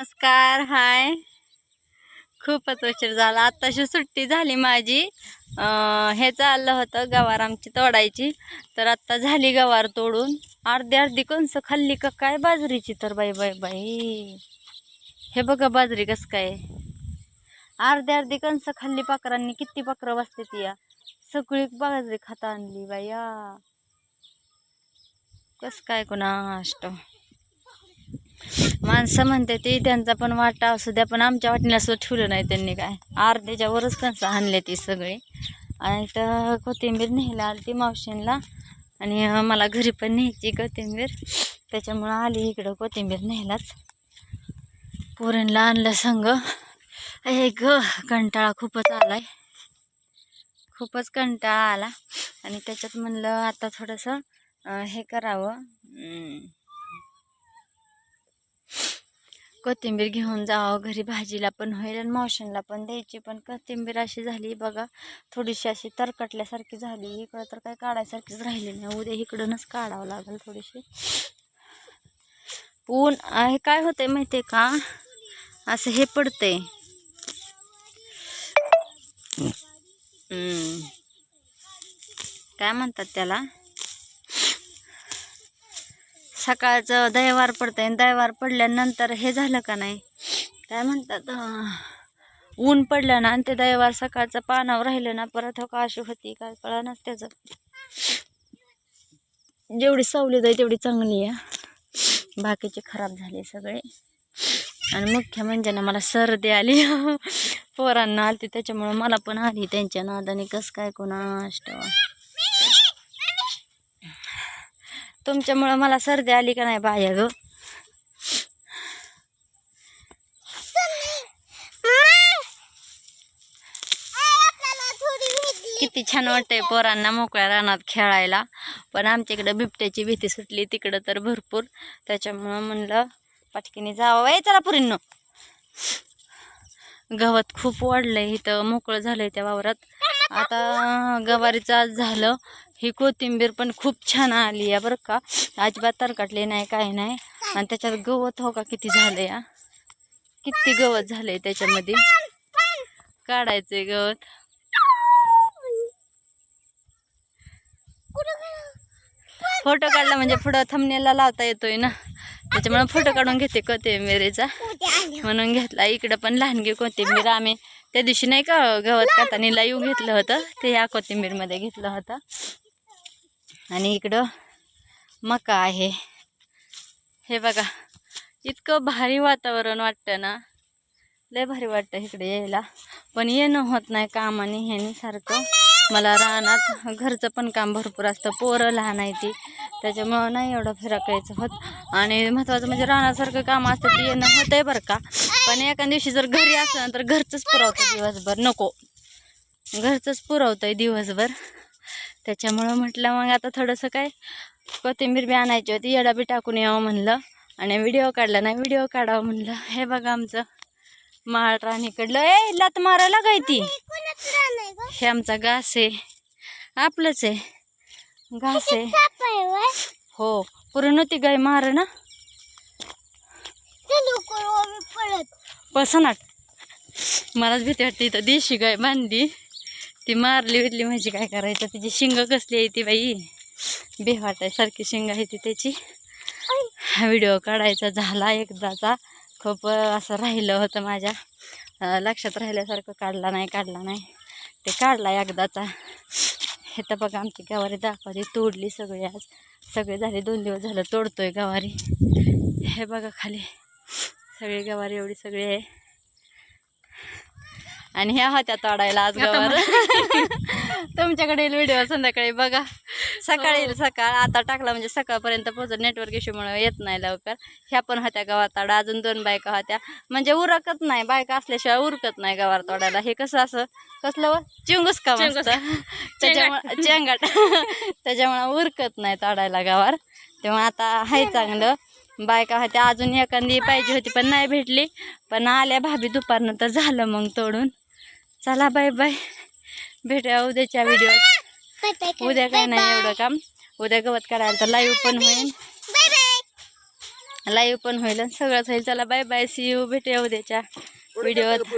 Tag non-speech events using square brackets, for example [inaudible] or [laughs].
नमस्कार हाय. खूपच उशीर झाला. आत्ताशी सुट्टी झाली माझी. हे चाललं होतं गवार आमची तोडायची. तर आत्ता झाली गवार तोडून. अर्धी अर्धी कणसं खाल्ली का काय बाजरीची तर बाई बाई बाई. हे बघा बाजरी कसं काय. अर्धी अर्धी कणसं खाल्ली पाकरांनी किती पाकरं बसते ती या. सगळी बाजरी खाता आणली बाया कसं काय कोणा अष्ट माणसं म्हणते ती त्यांचा पण वाटा असू द्या पण आमच्या वाटणीला सुद्धा ठेवलं नाही त्यांनी काय. अर्ध्याच्या वरच कणसं आणले ती सगळी. आणि तर कोथिंबीर न्यायला आली ती मावशींला. आणि मला घरी पण न्यायची कोथिंबीर. त्याच्यामुळं आली इकडं कोथिंबीर न्यायलाच. पुरणला आणलं संग. हे ग कंटाळा खूपच आलाय. खूपच कंटाळा आला. आणि त्याच्यात म्हणलं आता थोडंसं हे करावं. कोथिंबीर घेऊन जावं घरी भाजीला पण होईल आणि मावशींला पण द्यायची. पण कोथिंबीर अशी झाली बघा थोडीशी अशी तरकटल्यासारखी झाली. इकडं तर काय काढायसारखीच राहिली नाही. उद्या इकडूनच काढावं लागेल थोडीशी. ऊन हे काय होतंय माहितीये का? असं हे पडतंय. काय म्हणतात त्याला? सकाळचं दैवार पडतं आणि दैवार पडल्यानंतर हे झालं का नाही? काय म्हणतात ऊन पडलं ना आणि ते दैवार सकाळचं पानावर राहिलं ना परत हो का अशी होती? काय कळा ना त्याचं. जेवढी सवलत आहे तेवढी चांगली आहे. बाकीचे खराब झाले सगळे. आणि मुख्य म्हणजे ना मला सर्दी आली. पोरांना आली त्याच्यामुळं मला पण आली. त्यांच्या नादाने कसं काय कोणा तुमच्यामुळं मला सर्दी आली का नाही बाया ग? किती छान वाटतंय पोरांना मोकळ्या रानात खेळायला. पण आमच्या इकडं बिबट्याची भीती सुटली तिकडं तर भरपूर. त्याच्यामुळं म्हणलं पाटकीने जावं. ए चला पुरींनो. गवत खूप वाढलंय इथं मोकळं झालंय त्या वावरात. आता गवारीचं आज झालं. ही कोथिंबीर पण खूप छान आली आहे बरं का. अजिबात तरकाटली नाही काय नाही. आणि त्याच्यात गवत हो का किती झालं या किती गवत झालंय त्याच्यामध्ये? काढायचंय गवत. फोटो काढला म्हणजे पुढं थमनेला लावता येतोय ना? त्याच्यामुळे फोटो काढून घेते कोथिंबीरीचा. म्हणून घेतला. इकडं पण लहानगी कोथिंबीर आम्ही त्या दिवशी नाही का गवत कातानी येऊन घेतलं होतं. ते या कोथिंबीरमध्ये घेतलं होतं. आणि इकडं मका आहे. हे बघा इतकं भारी वातावरण वाटतं ना. लय भारी वाटतं इकडे यायला. पण येणं होत नाही कामाने ह्यानी सारखं. मला रानात घरचं पण काम भरपूर असतं. पोरं लहान आहे ती. त्याच्यामुळं नाही एवढं फिरकायचं होत. आणि महत्त्वाचं म्हणजे राहण्यासारखं काम असतं ते येणं होतं आहे बरं का. पण एका दिवशी जर घरी असलं तर घरचंच पुरवतं दिवसभर. नको. घरचंच पुरवतं आहे दिवसभर. त्याच्यामुळं म्हटलं मग आता थोडंसं काय कोथिंबीर बी आणायची होती. येडा बी टाकून यावं म्हणलं. आणि व्हिडिओ काढला नाही व्हिडिओ काढावं म्हणलं. हे बघा आमचं माळ राणीकडलं. ए लात मारायला काय ती. हे आमचा घास आहे. आपलंच आहे. घास आहे. हो पूर्ण ती गाय मार ना? पसनाट मलाच भीती वाटते इथं देशी गाय बांधली ती मारली विरली म्हणजे काय करायचं? तिची शिंग कसली आहे ती बाई? बे वाटायसारखी शिंग आहे ती त्याची. हा व्हिडिओ काढायचा झाला एकदाचा. खूप असं राहिलं होतं माझ्या. लक्षात राहिल्यासारखं काढला नाही काढला नाही. ते काढला एकदाचा. हे तर बघा आमची गवारी दाखवली तोडली सगळी आज. सगळे झाले दोन दिवस झालं तोडतोय गवारी. हे बघा खाली सगळी गवारी एवढी सगळी आहे. आणि ह्या होत्या तोडायला आज गवार. [laughs] तुमच्याकडे व्हिडिओ संध्याकाळी बघा. सकाळी सकाळ. आता टाकला म्हणजे सकाळपर्यंत पोहोचत नेटवर्क इश्यूमुळे येत नाही लवकर. ह्या पण होत्या गवार तोडा अजून दोन बायका होत्या. म्हणजे उरकत नाही बायका असल्याशिवाय उरकत नाही गवार तोडायला. हे कसं असं कसलं व? चिंगूस का त्याच्यामुळे चेंगाट. त्याच्यामुळे उरकत नाही तोडायला गवार. तेव्हा आता आहे चांगलं. बायका होत्या अजून एखादी पाहिजे होती पण नाही भेटली. पण आल्या भाभी दुपारनं तर झालं मग तोडून. चला बाय बाय भेटूया उद्याच्या व्हिडिओत उद्या काय नाही एवढं काम. उद्या गवत काढायला तर लाईव्ह पण होईल. लाईव्ह पण होईल आणि सगळंच होईल. चला बाय बाय सी यू भेटूया उद्याच्या व्हिडिओत